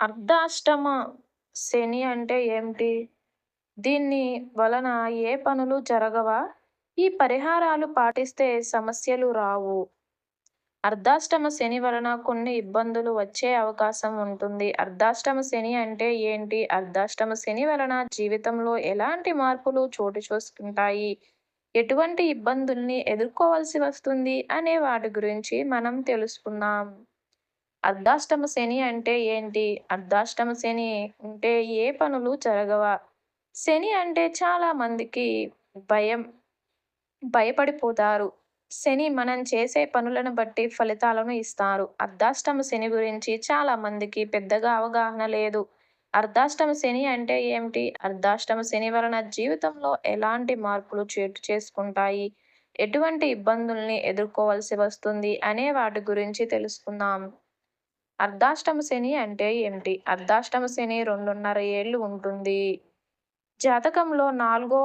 అర్ధాష్టమ శని అంటే ఏమిటి? దీన్ని వలన ఏ పనులు జరగవా? ఈ పరిహారాలు పాటిస్తే సమస్యలు రావు. అర్ధాష్టమ శని వలన కొన్ని ఇబ్బందులు వచ్చే అవకాశం ఉంటుంది. అర్ధాష్టమ శని అంటే ఏంటి? అర్ధాష్టమ శని వలన జీవితంలో ఎలాంటి మార్పులు చోటుచేసుకుంటాయి? ఎటువంటి ఇబ్బందుల్ని ఎదుర్కోవాల్సి వస్తుంది? అనే వాటి గురించి మనం తెలుసుకుందాం. అర్ధాష్టమ శని అంటే ఏంటి? అర్ధాష్టమ శని ఉంటే ఏ పనులు జరగవా? శని అంటే చాలా మందికి భయం భయపడిపోతారు. శని మనం చేసే పనులను బట్టి ఫలితాలను ఇస్తారు. అర్ధాష్టమ శని గురించి చాలా మందికి పెద్దగా అవగాహన లేదు. అర్ధాష్టమ శని అంటే ఏమిటి? అర్ధాష్టమ శని వలన జీవితంలో ఎలాంటి మార్పులు చేటు చేసుకుంటాయి? ఎటువంటి ఇబ్బందుల్ని ఎదుర్కోవాల్సి వస్తుంది? అనే వాటి గురించి తెలుసుకుందాం. అర్ధాష్టమ శని అంటే ఏమిటి? అర్ధాష్టమ శని రెండున్నర ఏళ్ళు ఉంటుంది. జాతకంలో నాలుగో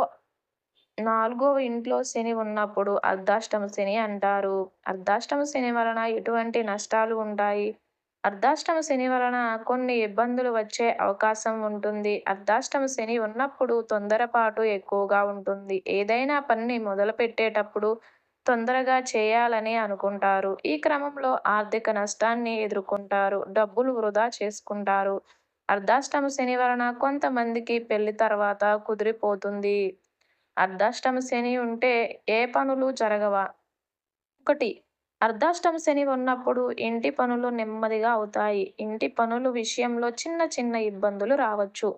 నాలుగవ ఇంట్లో శని ఉన్నప్పుడు అర్ధాష్టమ శని అంటారు. అర్ధాష్టమ శని వలన ఎటువంటి నష్టాలు ఉంటాయి? అర్ధాష్టమ శని వలన కొన్ని ఇబ్బందులు వచ్చే అవకాశం ఉంటుంది. అర్ధాష్టమ శని ఉన్నప్పుడు తొందరపాటు ఎక్కువగా ఉంటుంది. ఏదైనా పనిని మొదలుపెట్టేటప్పుడు తొందరగా చేయాలని అనుకుంటారు. ఈ క్రమంలో ఆర్థిక నష్టాన్ని ఎదుర్కొంటారు. డబ్బులు వృధా చేసుకుంటారు. అర్ధాష్టమ శని వలన కొంతమందికి పెళ్ళి తర్వాత కుదిరిపోతుంది. అర్ధాష్టమ శని ఉంటే ఏ పనులు జరగవా? ఒకటి అర్ధాష్టమ శని ఉన్నప్పుడు ఇంటి పనులు నెమ్మదిగా అవుతాయి. ఇంటి పనులు విషయంలో చిన్న చిన్న ఇబ్బందులు రావచ్చు.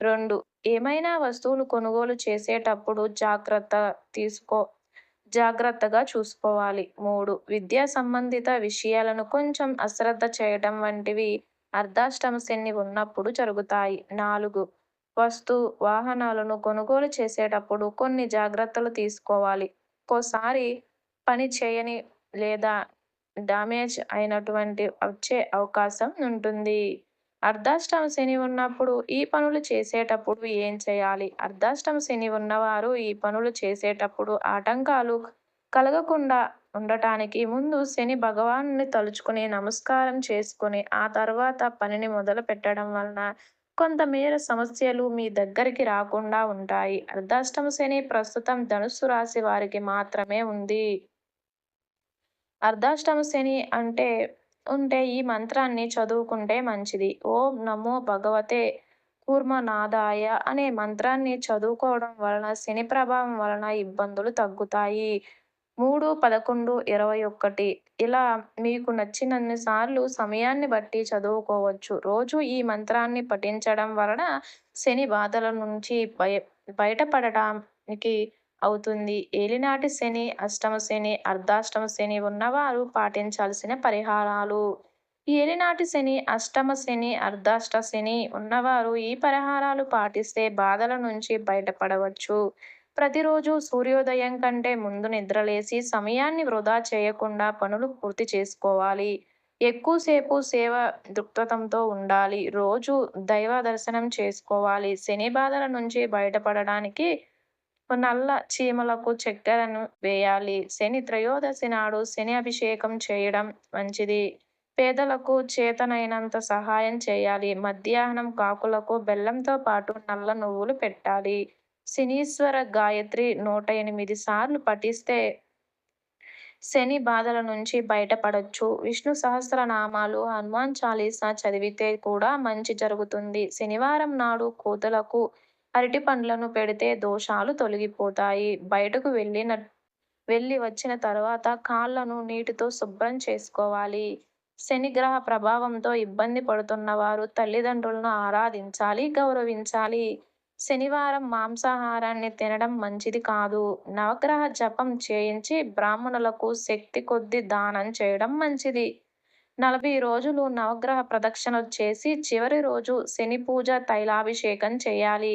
రెండు ఏమైనా వస్తువులు కొనుగోలు చేసేటప్పుడు జాగ్రత్త తీసుకో జాగ్రత్తగా చూసుకోవాలి. మూడు విద్యా సంబంధిత విషయాలను కొంచెం అశ్రద్ధ చేయడం వంటివి అర్ధాష్టమ శని ఉన్నప్పుడు జరుగుతాయి. నాలుగు వస్తు, వాహనాలను కొనుగోలు చేసేటప్పుడు కొన్ని జాగ్రత్తలు తీసుకోవాలి. ఒక్కోసారి పని చేయని లేదా డామేజ్ అయినటువంటి వచ్చే అవకాశం ఉంటుంది. అర్ధాష్టమ శని ఉన్నప్పుడు ఈ పనులు చేసేటప్పుడు ఏం చేయాలి? అర్ధాష్టమ శని ఉన్నవారు ఈ పనులు చేసేటప్పుడు ఆటంకాలు కలగకుండా ఉండటానికి ముందు శని భగవాన్ని తలుచుకుని నమస్కారం చేసుకుని ఆ తర్వాత పనిని మొదలు పెట్టడం వలన కొంతమేర సమస్యలు మీ దగ్గరికి రాకుండా ఉంటాయి. అర్ధాష్టమ శని ప్రస్తుతం ధనుస్సు రాశి వారికి మాత్రమే ఉంది. అర్ధాష్టమ శని అంటే ఉంటే ఈ మంత్రాన్ని చదువుకుంటే మంచిది. ఓం నమో భగవతే కూర్మనాదాయ అనే మంత్రాన్ని చదువుకోవడం వలన శని ప్రభావం వలన ఇబ్బందులు తగ్గుతాయి. మూడు పదకొండు ఇరవై ఒకటి ఇలా మీకు నచ్చినన్ని సార్లు సమయాన్ని బట్టి చదువుకోవచ్చు. రోజు ఈ మంత్రాన్ని పఠించడం వలన శని బాధల నుంచి బయ బయటపడటానికి అవుతుంది. ఏలినాటి శని, అష్టమ శని, అర్ధాష్టమ శని ఉన్నవారు పాటించాల్సిన పరిహారాలు. ఏలినాటి శని, అష్టమ శని, అర్ధాష్ట శని ఉన్నవారు ఈ పరిహారాలు పాటిస్తే బాధల నుంచి బయటపడవచ్చు. ప్రతిరోజు సూర్యోదయం కంటే ముందు నిద్రలేసి సమయాన్ని వృధా చేయకుండా పనులు పూర్తి చేసుకోవాలి. ఎక్కువసేపు సేవ దృక్పథంతో ఉండాలి. రోజు దైవ దర్శనం చేసుకోవాలి. శని బాధల నుంచి బయటపడడానికి నల్ల చీమలకు చక్కెరను వేయాలి. శని త్రయోదశి నాడు శని అభిషేకం చేయడం మంచిది. పేదలకు చేతనైనంత సహాయం చేయాలి. మధ్యాహ్నం కాకులకు బెల్లంతో పాటు నల్ల నువ్వులు పెట్టాలి. శనీశ్వర గాయత్రి నూట ఎనిమిది సార్లు పఠిస్తే శని బాధల నుంచి బయటపడొచ్చు. విష్ణు సహస్రనామాలు, హనుమాన్ చాలీసా చదివితే కూడా మంచి జరుగుతుంది. శనివారం నాడు కోతలకు అరటిపండ్లను పెడితే దోషాలు తొలగిపోతాయి. బయటకు వెళ్ళిన వెళ్ళి వచ్చిన తర్వాత కాళ్ళను నీటితో శుభ్రం చేసుకోవాలి. శనిగ్రహ ప్రభావంతో ఇబ్బంది పడుతున్న వారు తల్లిదండ్రులను ఆరాధించాలి, గౌరవించాలి. శనివారం మాంసాహారాన్ని తినడం మంచిది కాదు. నవగ్రహ జపం చేయించి బ్రాహ్మణులకు శక్తి కొద్ది దానం చేయడం మంచిది. నలభై రోజులు నవగ్రహ ప్రదక్షిణలు చేసి చివరి రోజు శని పూజ తైలాభిషేకం చేయాలి.